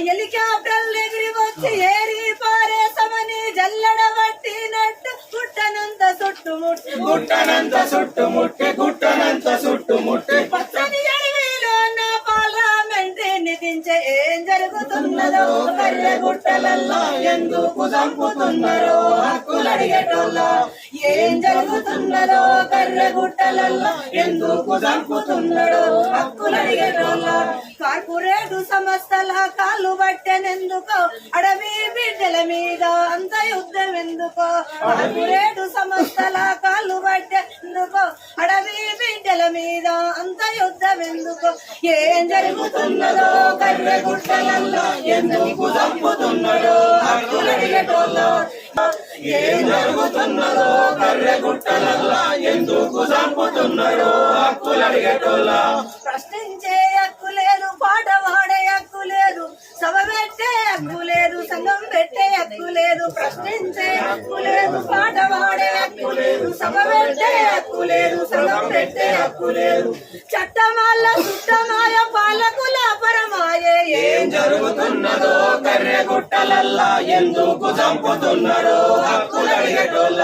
హెలికాప్టర్లు ఎగిరి వచ్చి ఏరి పారేసమని జల్లడ పట్టినట్టు గుట్టనంత చుట్టుముట్టి గుట్టనంత చుట్టుముట్టి గుట్టనంత చుట్టుముట్టి పచ్చని అడవిలో నా పార్లమెంట్ నిధించే ఏం జరుగుతున్నదో? కర్రె గుట్టలల్లో ఎందుకు చంపుతున్నారో? హక్కులు అడిగేటోళ్ళ ఏం జరుగుతున్నదో కర్రగుట్టలల్లో ఎందుకు చంపుతున్నాడో హక్కులు కార్పొరేటు సంస్థల కాళ్ళు పట్టెనెందుకో? అడవి బిడ్డల మీద అంత యుద్ధం ఎందుకో? కార్పొరేటు సంస్థల కాళ్ళు పట్టెందుకో అడవి బిడ్డల మీద అంత యుద్ధం ఎందుకో? ఏం జరుగుతున్నదో? కర్రె గుట్టలల్లో ఎందుకు చంపుతున్నాడో? హక్కులు ఏం జరుగుతున్నదో? కర్రె గుట్టలల్లా ఎందుకు చంపుతున్నాడో? హక్కులు సభ పెట్టే హక్కు లేదు సంఘం పెట్టే హక్కు లేదు ప్రశ్నించే హక్కు లేదు పాట పాడే హక్కు లేదు సభ పెట్టే హక్కు లేదు సంఘం పెట్టే హక్కు లేదు. చట్టమాల సుట్టమాయ పాలకుల అపరమాయే ఏం జరుగుతున్నదో కర్రె గుట్టలల్లా ఎందుకు చంపుతున్నారు హక్కులు అడిగేటోళ్ళ.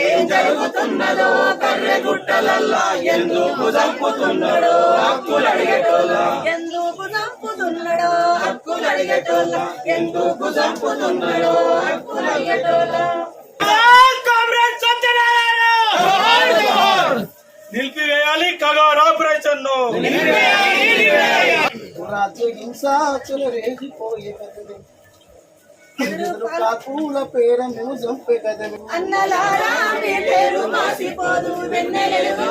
ఏం జరుగుతున్నదో కర్రె గుట్టలల్లా ఎందుకు చంపుతున్నారు హక్కులు అడిగేటోళ్ళ. ఎందుకు చంపుతున్నాడో హక్కులు అడిగేటోళ్ళ ఎందుకు చంపుతున్నాడో హక్కులు అయ్యేటోళ్ళ నిలిపివేయాలి కగార్ ఆపరేషన్ను రాజ్య కాకుల పేరను చంపే కదవి అన్నలారా మీ పేరు మాసిపోదు. వెన్నెలెలుగు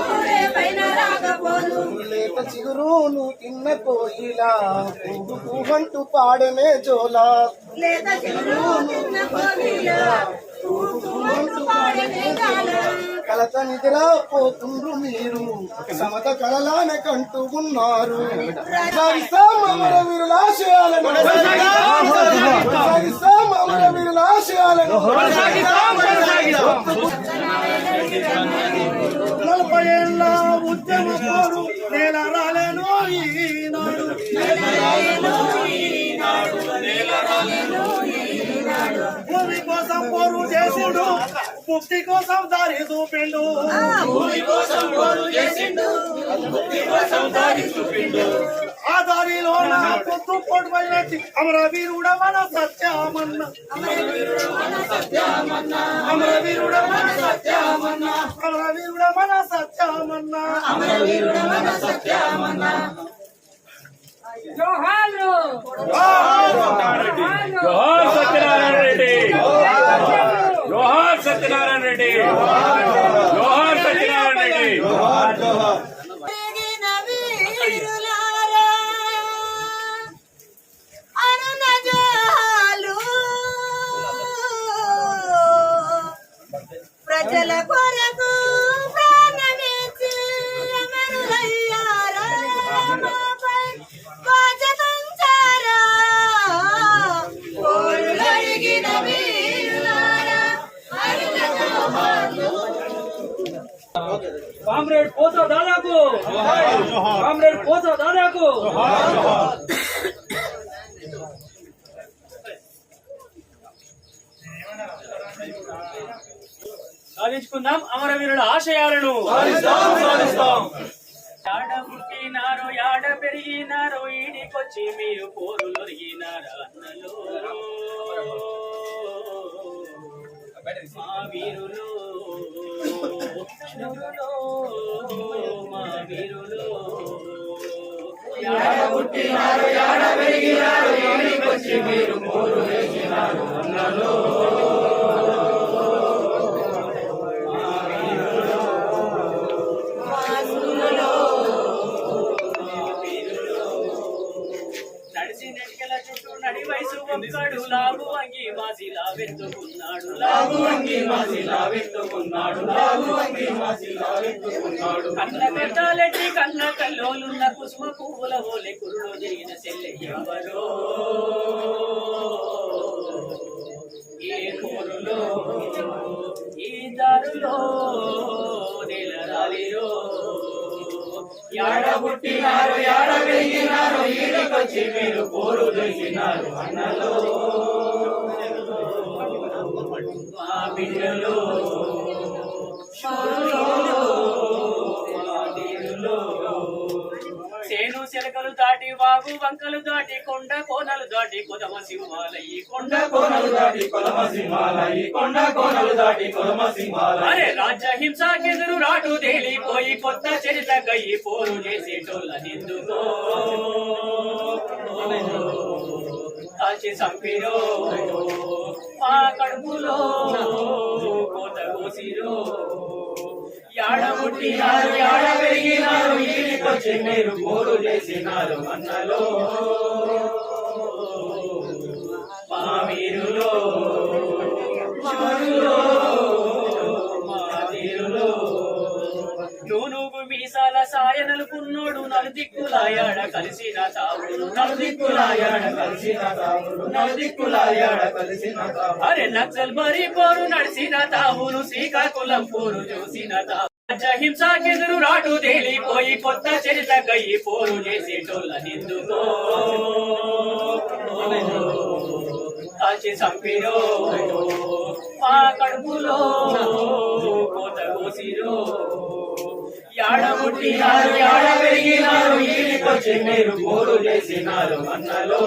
పైన రాకపోదు. లేత చిగురును తిన్న కోయిలా. పువ్వు పువ్వంటూ పాడమే జోలా. లేత చిగురు నిన్న కోవిలా అంటూ పాడనే గాల కలత నిద్ర పోతుండ్రు మీరు. సమత కలలాన కంటూ ఉన్నారు నలభై నేల రాలేను భూమి కోసం పోరు చేసిండు. ముక్తి కోసం దారి చూపిండు భూమి కోసం పోరు చేసిండు. ముక్తి కోసం దారి చూపిండు ఆ దారిలో నా పొత్తు పోటు పడినట్టు అమరవీరుడ మన సత్యామన్న. అమరవీరుడ మన సత్యామన్న. అమరవీరుడ మన సత్యామన్న. జోహార్! సత్యనారాయణ రెడ్డి. జోహార్ సత్యనారాయణ రెడ్డి. జోహార్ సత్యనారాయణ రెడ్డి. ప్రజల కొరకు పోతా దాదాకు కామ్రేడ్ పోతా దాదాకు సాధించుకుందాం అమరవీరుల ఆశయాలను. యాడ పుట్టినారో యాడ పెరిగినారో ఈడికొచ్చి మీరు అన్నలు. మా వీరులు శూరులు, మా వీరులు. యాడ పుట్టినారో యాడ పెరిగినారో ఈడికొచ్చి మీరు పోరులొరిగినారు అన్నలు. నడిచి నెటికెల చుట్టూ నడి వయసు ఒక్కడు లాగు అంగి మాసిలా వెతుకున్నాడు లాగు అంగి మాసిలా వెతుకున్నాడు లాగు అంగి మాసిలా వెతుకున్నాడు కన్న పెట్టాలెట్టి కన్న కల్లోలున్న కుసుమ పువ్వుల ఓలె కురులో జరిగిన సెల్లె ఎవరో? ఏ కోరులో ఈ దారులో నెలరాలిరో? యాడ పుట్టినారు యాడ పెరిగినారు ఈడకొచ్చి మీరు పోరు చేసినారు అన్నలో. మా బిడ్డలో శూరులో, మా దాటి వాగు వంకలు దాటి కొండ కోనలు దాటి కొదమ సింహాలయ్యి కొండ కోనలు దాటి కొలమ సింహాలయ్యి కొండ కోనలు దాటి కొలమ సింహాలయి అరే రాజ్య హింసకెదురు రాటు తేలిపోయి కొత్త చరిత గయ్యి పోరు చేసేటోళ్ళ నిందుకో కాల్చి చంపిరో. మా కడుపులో కోత కోసిరో. యాడ పుట్టినారు యాడ పెరిగినారు ఇంటికొచ్చి మీరు పోరు చేసినారు మన్నలో. మా వీరులో సాయ నలుపున్నోడు కున్నోడు నలుదిక్కులాయాడ కలిసిన తావుడు నలుదిక్కులాయాడ కలిసిన తావుడు నలుదిక్కులాయాడ కలిసిన తాము అరే నక్సల్ బరి పోరు నడిసిన తావును శ్రీకాకుళం పోరు చూసిన తావు హింసకెదురు రాటు తేలిపోయి కొత్త చరిత కయ్యి పోరు చేసేటోళ్ళ నిందుకో. కాల్చి చంపిరో. మా కడుపులో కోత కోసిరో. యాడ పుట్టినారు యాడ పెరిగినారు ఈడికొచ్చి మీరు చేసినారు అన్నలో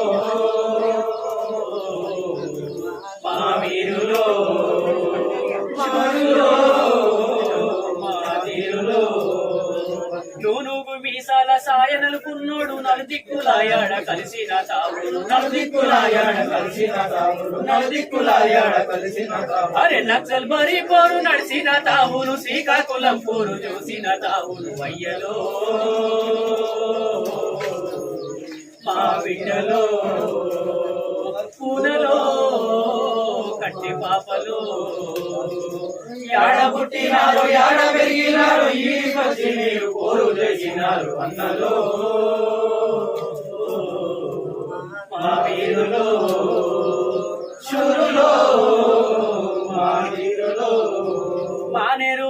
నూనుగు మీసాల సాయనలు కున్నోడు నలుదిక్కులాయాడ కలిసిన తావుడు నలుదిక్కులాయాడ కలిసిన తాముడు నలుదిక్కులాయాడ కలిసిన తాము అరే నక్సల్ మరి పోరు నడిచిన తావును శ్రీకాకుళం పోరు చూసిన తావును అయ్యలో. మా బిడ్డలో పూనలో కట్టి పాపలో. యాడ పుట్టినారు యాడ పెరిగినారు ఈ ఈడికొచ్చి మీరు పోరు చేసినారు అన్నలో మా వీరులో శూరులో మా వీరులో మానేరు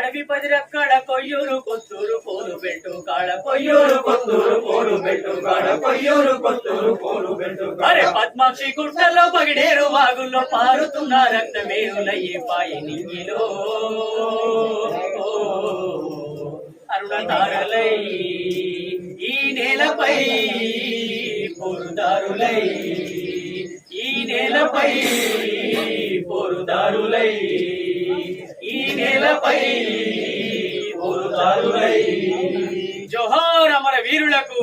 అడవి పదిరక్కడ కొయ్యూరు కొత్తూరు పోలు పెట్టు కాడ కొయ్యూరు కొత్తూరు పోలు పెట్టు కాడ కొయ్యూరు కొత్తూరు పోలు పెట్టు అరే పద్మాక్షి గుట్టలో పగిడేరు వాగుల్లో పారుతున్న రక్తమేరులయ్యే పాయి నింగిలో. అరుణ తారలై ఈ నేలపై పోరుదారులై ఈ నేలపై పోరుదారులై. నేలపై పోరుదారులై జోహార్ అమర వీరులకు.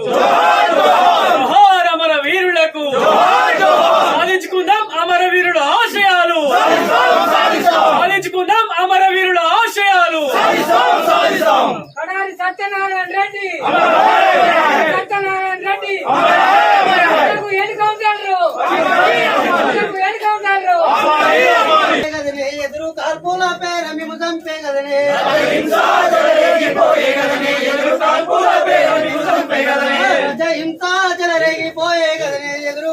జోహార్ అమర వీరులకు సాధించుకుందాం అమర వీరుల ఆశయాలు సాధించుకుందాం అమర వీరుల ఆశయాలు కడారి సత్యనారాయణ రెడ్డి సత్యనారాయణ రెడ్డి ఎన్నికౌంటారు ఎన్నికౌంటారు కదనే ఎదురు కాల్పుల పేర మేము చంపే కదనే రాజ హింస చెలరేగిపోయే కదనే ఎదురు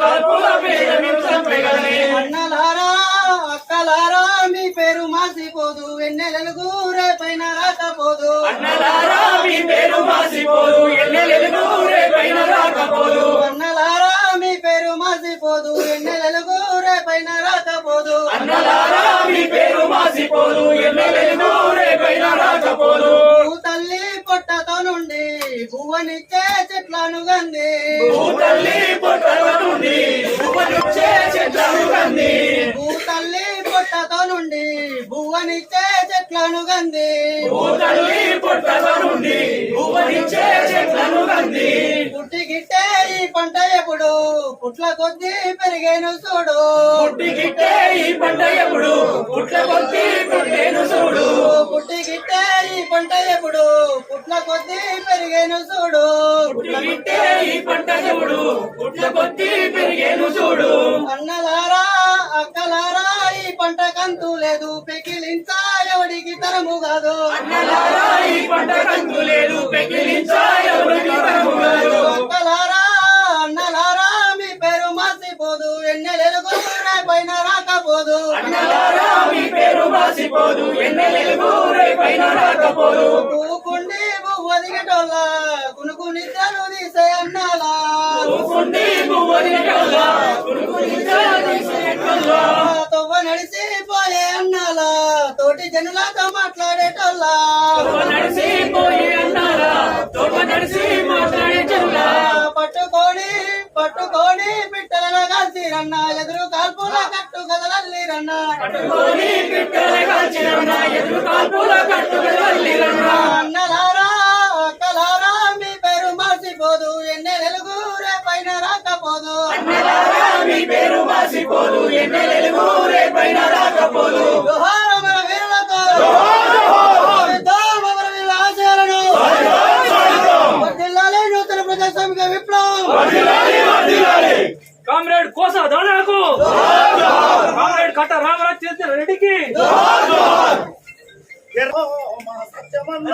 కాల్పుల పేర మేము చంపే కదనే. అన్నలారా అక్కలారా మీ పేరు మాసిపోదు వెన్నెలకు రేపైన రాకపోదు. అన్నలారా మీ పేరు మాసిపోదు ఎన్నెలెలుగు రేపైన రాకపోదు. అన్నలారా మీ పేరు మాసిపోదు. వెన్నెలకు రేపైన రాకపోదు. అన్నలారా మీ పేరు మాసిపోదు. ఎన్నెలెలుగు రేపైన రాకపోదు. తల్లి పొట్టతో నుండి భువనిచ్చే చెట్లను గంది తల్లి పుట్టల నుండి భువనిచ్చే చెట్లను భూ తల్లి పొట్టతో నుండి భువనిచ్చే చెట్లను గంది తల్లి పుట్టల నుండి భువనిచ్చే చెట్లను కంది. పుట్టి గిట్టే ఈ పంట ఎప్పుడు పుట్ల కొద్దీ పెరిగేను చూడు. పుట్టి గిట్టే ఈ పంట ఎప్పుడు పుట్ల కొద్ది పంట ఎప్పుడు? పుట్ల పెరిగేను చూడు. పుట్టిగిట్టే ఈ పంట చూడు. పుట్ల కొద్ది పెరిగేను చూడు. అన్నలారా అక్కలారా ఈ పంట కంతు లేదు. పెకిలించా ఎవడికి తరము కాదు. అన్నలారా ఈ పంట కంతు లేదు. పెకిలించా తరము కాదు. పేరు మాసిపోదు ఎన్నెలెలుగు రేపైన రాకపోదు. ఒదిగటోళ్ళ కునుకు నిద్రలు ఊకుండి పువ్వదినటల్లా, కురుకు నిద్రలు తీసేటల్లా. తొవ్వ నడిసి పోయే అన్నాలా తోటి జనులతో మాట్లాడేటోళ్ళ. నడిసి పోయి నడిసి పట్టుకొని పట్టుకొని పిట్టలను కాల్చిరన్న ఎదురు కాల్పుల కట్టు కదలల్లిరన్న అన్నలారా అక్కలారా మీ పేరు మార్చిపోదు. ఎన్నె వెలుగు రేపైన రాకపోదు. మీ పేరు రేపైన రాకపోదు వీరులకు యుద్ధం అమర వీరుల ఆశయాలను వర్ధిల్లాలి నూతన ప్రజాస్వామిక విప్లవం కామ్రేడ్ కోస దాదాకు కామ్రేడ్ కట్ట రామరాజ్ చేసిన రెడ్డికి ఎర్ర మా సత్యమన్న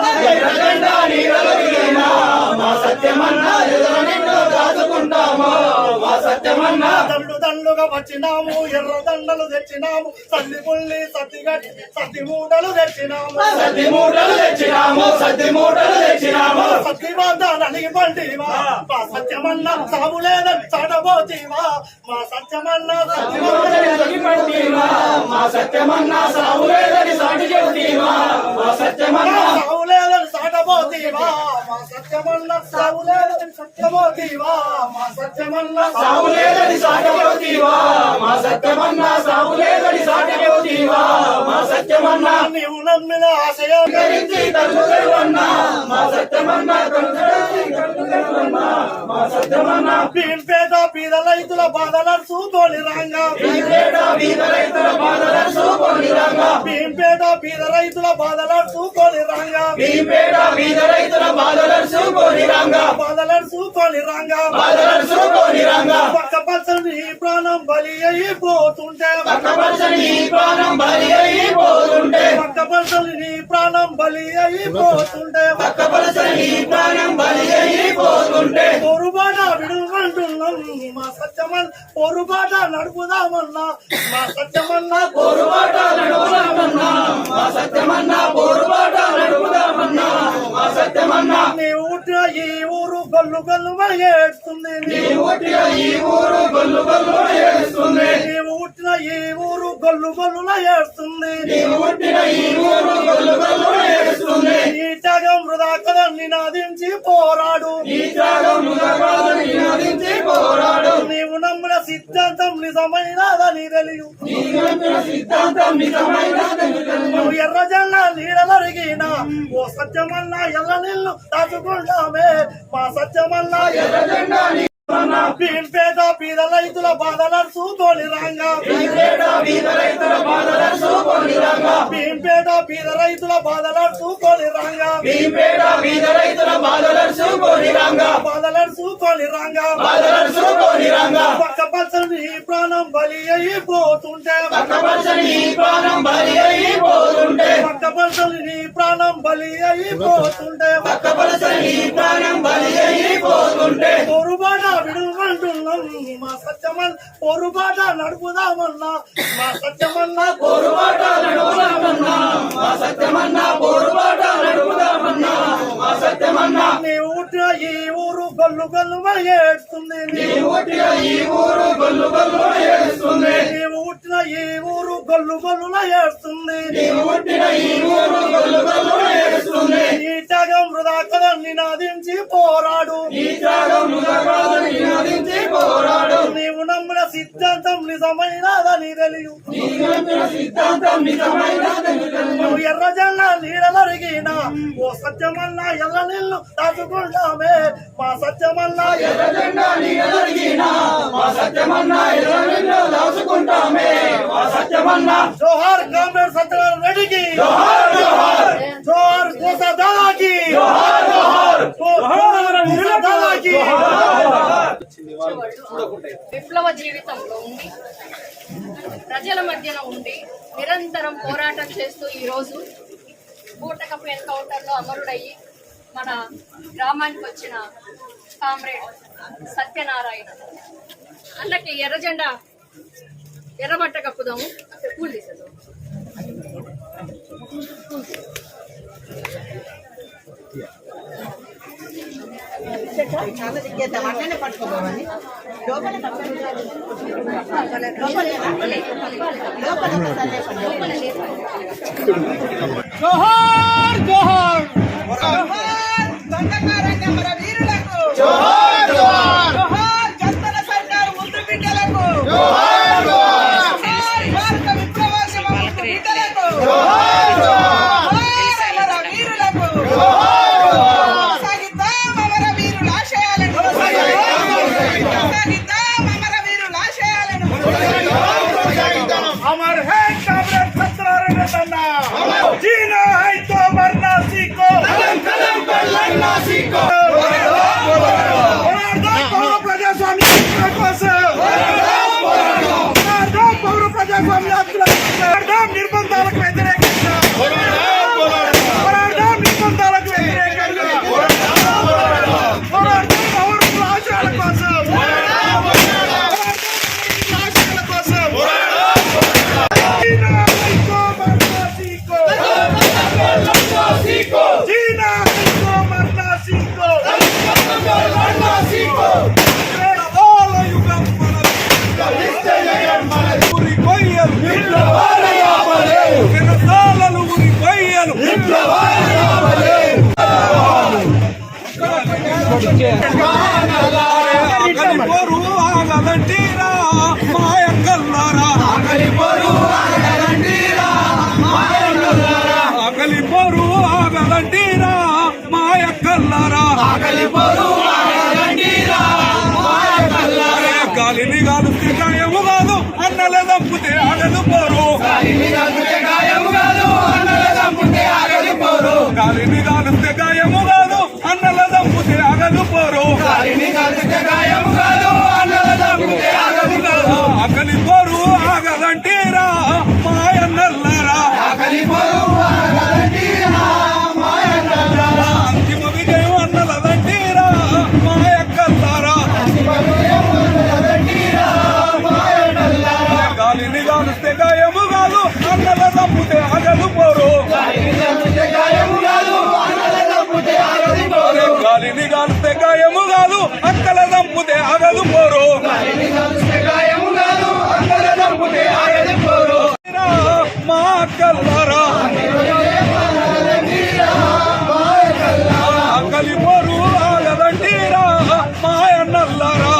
దండు దండుగా వచ్చినాము ఎర్ర దండలు తెచ్చినాము సద్ది పుల్లి సద్ది గట్టి సద్ది మూటలు తెచ్చినాము. సద్ది మూటలు తెచ్చినాము సద్ది మూటలు తెచ్చినాము. సద్ది వాదాలని పండివా మా సత్యమన్న సాగు లేదని చాటబోతీవా మా సత్యమన్న సత్యమన్న పండివా మా సత్యమన్నా సాగు లేదని సాటి చెబుతీవా. సత్యమన్నా లేదని చాటబోతీవా మా సత్యమన్న సాగు లేదని సత్యబోతీవా మా సత్యమన్న సాగు లేదని సాటి చెబుతీవా మా సత్యమన్నా మా నీవు నమ్మిన ఆశయం తెరువన్నా మా సత్యమన్నా మా సత్యమన్నా పేద పీద రైతుల బాధలను చూతోని రంగా. వీరేట వీర రైతుల బాధలను చూకొని రంగా. పేద పీద రైతుల బాధలను చూతోని రంగా. భీంపేట రైతుల రంగా బాధలను చూకొని రంగా పక్క పచ్చని ప్రాణం బలి ప్రాణం బలి అయిపోతుంటే. పక్క పచ్చని ప్రాణం బలి ప్రాణం బలి అయిపోతుంటే. పొరుబాట విడుమంటున్నాం మా సత్యమన్ పొరుబాట నడుపుదామన్నా మా సత్యమన్నా పోరుబాట నడుపుదామన్నా మా సత్యమన్నా పోరుబాట నడుపుదామన్నా మా సత్యమన్నా. నీవు పుట్టిన ఈ ఊరు గల్లు గల్లు ఏడుస్తుంది. నీ పుట్టిన ఈ ఊరు గొల్లు గొల్లు ఏడుస్తుంది. నీవు పుట్టిన ఈ ఊరు గల్లు గల్లుల ఏడుస్తుంది. నీ పుట్టిన ఈ ఊరు గొల్లు గొల్లు ఏడుస్తుంది. ఈ త్యాగం వృధా కదా నినాదించి పోరాడు. ఈ త్యాగం ముదగాలని నినదించి పోరాడు. నీవు నమ్మిన సిద్ధాంతం నిజమైనదని తెలియదు. నువ్వు ఎర్ర జెండా నీడలరిగిన ఓ సత్యమన్న ఎల్ల నిల్లు దాచుకుంటామే. మా సత్యమన్న ఎర్ర జెండా నీ పేద పీద రైతుల బాధలను చూతోని రంగా. వీర రైతుల బాధలను చూకొని రంగా. రైతుల భీంపేట రైతుల బాధలను చూకొని రంగా. బాధలను చూతోని రంగా. బాధలను చూకొని రంగా. పక్క పచ్చని ప్రాణం బలి ప్రాణం బలి అయిపోతుంటే పక్క పచ్చని ప్రాణం బలి ఈ ప్రాణం బలి అయిపోతుంటే పొరుబాట విడుమంటున్నాం మా సత్యమన్ పొరుబాట నడుపుదామన్నా మా సత్యమన్నా పోరుబాట నడుపుదామన్నా మా సత్యమన్నా పోరుబాట నడుపుదామన్నా మా సత్యమన్నా. నీ ఊట ఈ ఊరు గల్లు గల్లు ఏడుస్తుంది. నీ ఊట ఈ ఊరు గల్లు గొల్లు ఏడుస్తుంది. నీ ఊట ఈ ఊరు గల్లు గల్లుల ఏడుస్తుంది. పుట్టిన ఈ ఊరు గొల్లు గొల్లు ఏడుస్తుంది. ఈ త్యాగం వృధా కదా నినాదించి పోరాడు. ఈ త్యాగం ముదగాలని నినదించి పోరాడు. నీవు నమ్మిన సిద్ధాంతం నిజమైనదని తెలియదు నీ నమ్మిన సిద్ధాంతం ఎర్ర జెండా నీడలరిగిన ఓ సత్యమన్న ఎల్ల నిల్లు దాచుకుంటామే. మా సత్యమన్న ఎర్ర జెండా నీడలరిగినా మా సత్యమన్నా ఎదురు దాచుకుంటామే. మా సత్యమన్నా విప్లవ జీవితంలో ఉండి ప్రజల మధ్యన ఉండి నిరంతరం పోరాటం చేస్తూ ఈరోజు బూటకపు ఎన్కౌంటర్లో అమరుడయ్యి మన గ్రామానికి వచ్చిన కామ్రేడ్ సత్యనారాయణ. అందుకే ఎర్రజెండా ఎర్రబట్ట కప్పుదాము అక్కడ కూల్ తీసేద్దాం చాలా దిగ్గేద్దాం అట్లనే పట్టుకోవాలి లోపల జోహార్ జోహార్ జోహార్ దొంగకారంగా మన వీరులకు జోహార్ जगाया నాయకల్లారా ఆకలి మాయన్నల్లారా?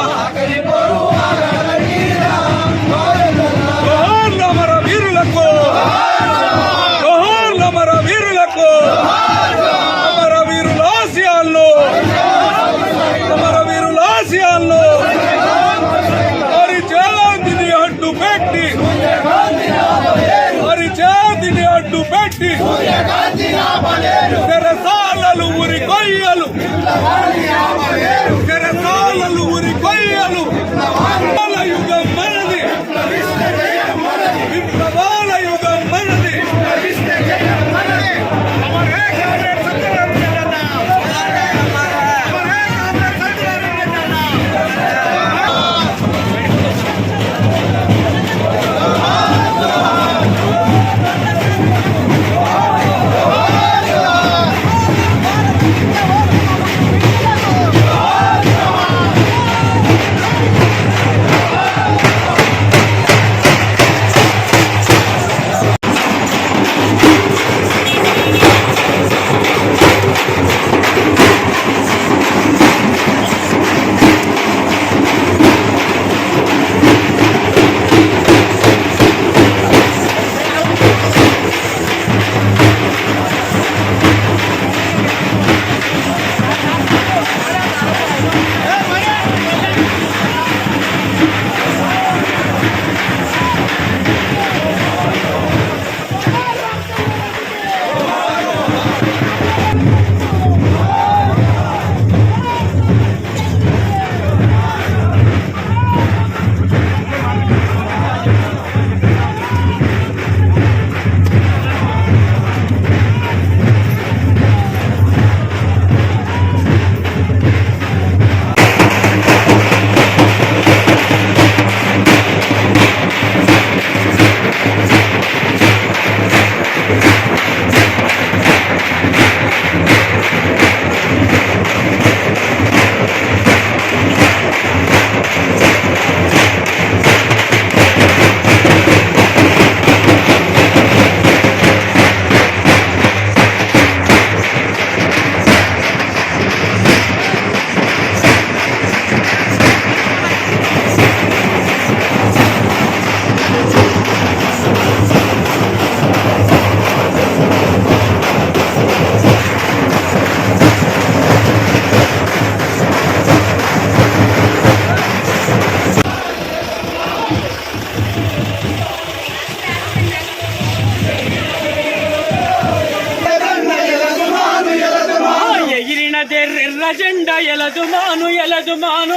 జెండ ఎలదు మాను ఎలదు మాను.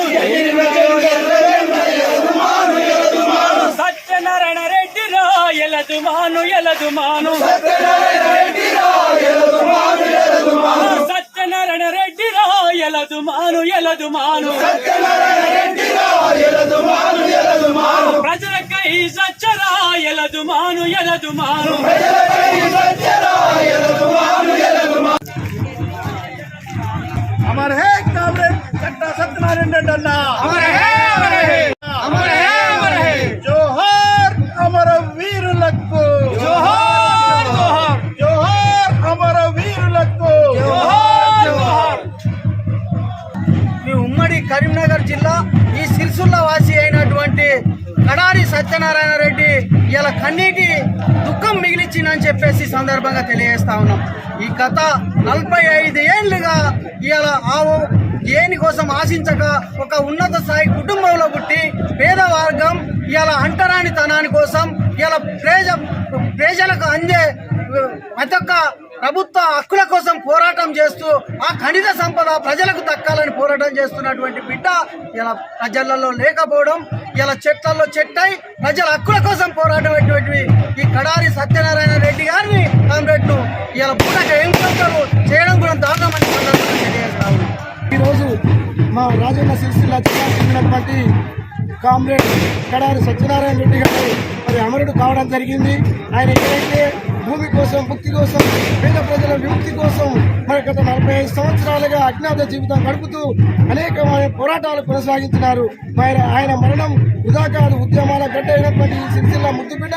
సత్యనారాయణ రెడ్డి రా ఎలదు మాను ఎలదు మాను. సత్యనారాయణ రెడ్డి రా ఎలదు మాను ఎలదు మాను. ప్రజలకై సచ్చరా ఎలదు మాను ఎలదు మాను ప్రజలకై సచ్చరా ఎలదు మాను. అమర్ హే కామ్రేడ్ చట్టా సత్యనారాయణ రెడ్డి అన్న అమర్ హే అమర్ హే అమర్ హే అమర్ హే జోహార్ అమర వీరులకు జోహార్ జోహార్ జోహార్ అమర వీరులకు జోహార్ జోహార్ ఈ ఉమ్మడి కరీంనగర్ జిల్లా ఈ సిరిసిల్ల వాసి అయినటువంటి కడారి సత్యనారాయణ రెడ్డి ఇలా కన్నీటి దుఃఖం మిగిలిచ్చిందని చెప్పేసి సందర్భంగా తెలియజేస్తా ఉన్నాం. ఈ గత నలభై ఐదు ఏళ్ళుగా ఇలా ఆవు దేనికోసం ఆశించక ఒక ఉన్నత స్థాయి కుటుంబంలో పుట్టి పేద వర్గం ఇవాళ అంటరాని తనాని కోసం ఇలా ప్రజ ప్రజలకు అందే ప్రతి ఒక్క ప్రభుత్వ హక్కుల కోసం పోరాటం చేస్తూ ఆ ఖనిజ సంపద ప్రజలకు దక్కాలని పోరాటం చేస్తున్నటువంటి బిడ్డ ఇలా ప్రజలలో లేకపోవడం ఇలా చెట్లలో చెట్టై ప్రజల హక్కుల కోసం పోరాటం ఈ కడారి సత్యనారాయణ రెడ్డి గారిని కామ్రేడ్ను ఇలా పూటక ఎన్కౌంటర్ చేయడం కూడా దారుణమని సందర్భంగా తెలియజేస్తాము ఈరోజు మా రాజన్న సిరిసిల్ల జిల్లా చెందినటువంటి కామ్రేడ్ కడారి సత్యనారాయణ రెడ్డి గారు మరి అమరుడు కావడం జరిగింది. ఆయన ఏదైతే భూమి కోసం ముక్తి కోసం పేద ప్రజల విముక్తి కోసం మరి గత నలభై ఐదు సంవత్సరాలుగా అజ్ఞాత జీవితం గడుపుతూ అనేకమైన పోరాటాలు కొనసాగించినారు మరి ఆయన మరణం ఉదాకాదు ఉద్యమాల గడ్డ అయినటువంటి ఈ సిరిసిల్ల ముద్దుబిడ్డ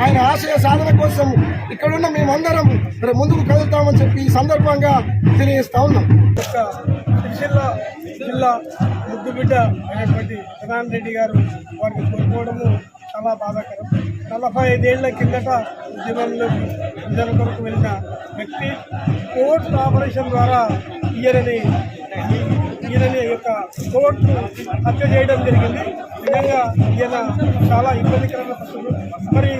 ఆయన ఆశయ సాధన కోసం ఇక్కడున్న మేమందరం మరి ముందుకు కదులుతామని చెప్పి ఈ సందర్భంగా తెలియజేస్తా ఉన్నాం. సిరిసిల్ల జిల్లా ముద్దుబిడ్డ అయినటువంటి ప్రధాన్ రెడ్డి గారు వారికి కోరుకోవడము చాలా బాధాకరం. నలభై ఐదేళ్ళ కిందట ఉద్యమంలో ప్రజల కొరకు వెళ్ళిన వ్యక్తి కోర్టు ఆపరేషన్ ద్వారా ఈయనని ఈయనని యొక్క కోర్టు హత్య చేయడం జరిగింది. నిజంగా ఈయన చాలా ఇబ్బందికరమైన పరిస్థితులు. మరి